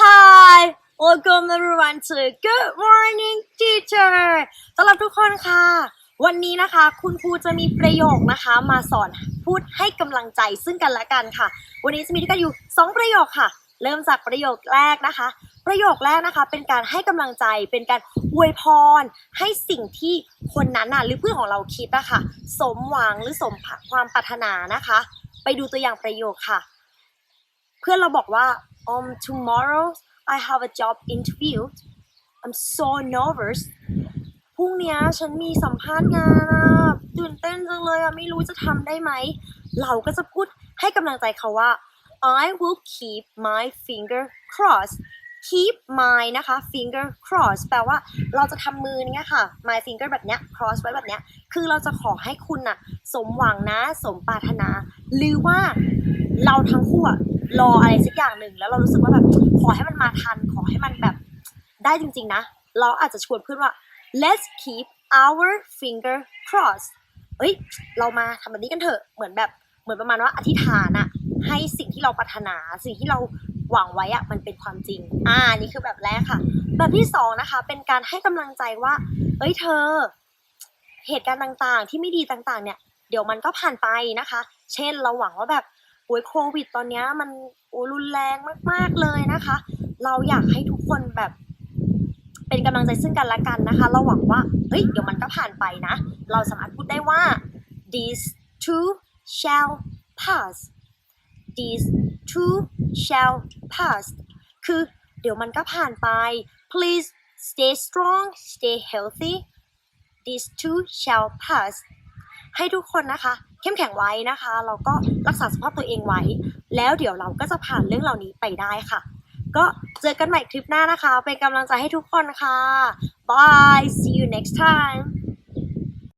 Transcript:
Hi welcome everyone to Good Morning Teacher สำหรับทุกคนค่ะ วันนี้นะคะคุณครูจะมีประโยคนะคะมาสอนพูดให้กำลังใจซึ่งกันและกันค่ะ วันนี้จะมีด้วยกันอยู่ 2 ประโยคค่ะ เริ่มจากประโยคแรกนะคะ ประโยคแรกนะคะเป็นการให้กำลังใจเป็นการอวยพร ให้สิ่งที่คนนั้นน่ะหรือเพื่อนของเราคิดอะคะสมหวังหรือสมความปรารถนานะคะ ไปดูตัวอย่างประโยคค่ะ เพื่อนเราบอกว่า um tomorrow I have a job interview I'm so nervous พรุ่งนี้ฉันมีสัมภาษณ์งานอะตื่นเต้นจังเลยอะไม่รู้จะทำได้ไหม เราก็จะพูดให้กำลังใจเขาว่า I will keep my finger crossed keep my นะคะ finger cross แปลว่าเราจะทำมือเนี้ยค่ะ my finger แบบเนี้ย cross ไว้แบบเนี้ย คือเราจะขอให้คุณน่ะ สมหวังนะ สมปรารถนา หรือว่าเราทั้งคู่อะ รออะไรสักอย่างหนึ่งแล้วเรารู้สึกว่าแบบขอให้มันมาทัน ขอให้มันแบบได้จริง ๆ นะ เราอาจจะชวนเพื่อนว่า let's keep our finger crossed เอ้ย เรามาทำแบบนี้กันเถอะ เหมือนแบบ เหมือนประมาณว่าอธิษฐานอะให้สิ่งที่เราปรารถนา สิ่งที่เราหวังไว้อะมันเป็นความจริง อ่า นี่คือแบบแรกค่ะ แบบที่สองนะคะ เป็นการให้กำลังใจว่า เอ้ยเธอ เหตุการณ์ต่างๆ ที่ไม่ดีต่างๆ เนี่ย เดี๋ยวมันก็ผ่านไปนะคะ เช่น เราหวังว่าแบบ อ้ยโควิด ตอนนี้มันโอ้รุนแรงมาก ๆเลยนะคะ เราอยากให้ทุกคนแบบเป็นกำลังใจซึ่งกันและกันนะคะ เราหวังว่าเฮ้ยเดี๋ยวมันก็ผ่านไปนะ เราสามารถพูดได้ว่า these too shall pass these too shall pass คือเดี๋ยวมันก็ผ่านไป please stay strong stay healthy these too shall pass ให้ทุกคนนะคะ เข้มแข็งไว้นะคะแล้วก็รักษาสภาพตัวเองไว้ แล้วเดี๋ยวเราก็จะผ่านเรื่องเหล่านี้ไปได้ค่ะ ก็เจอกันใหม่คลิปหน้านะคะ เป็นกำลังใจให้ทุกคนค่ะ bye see you next time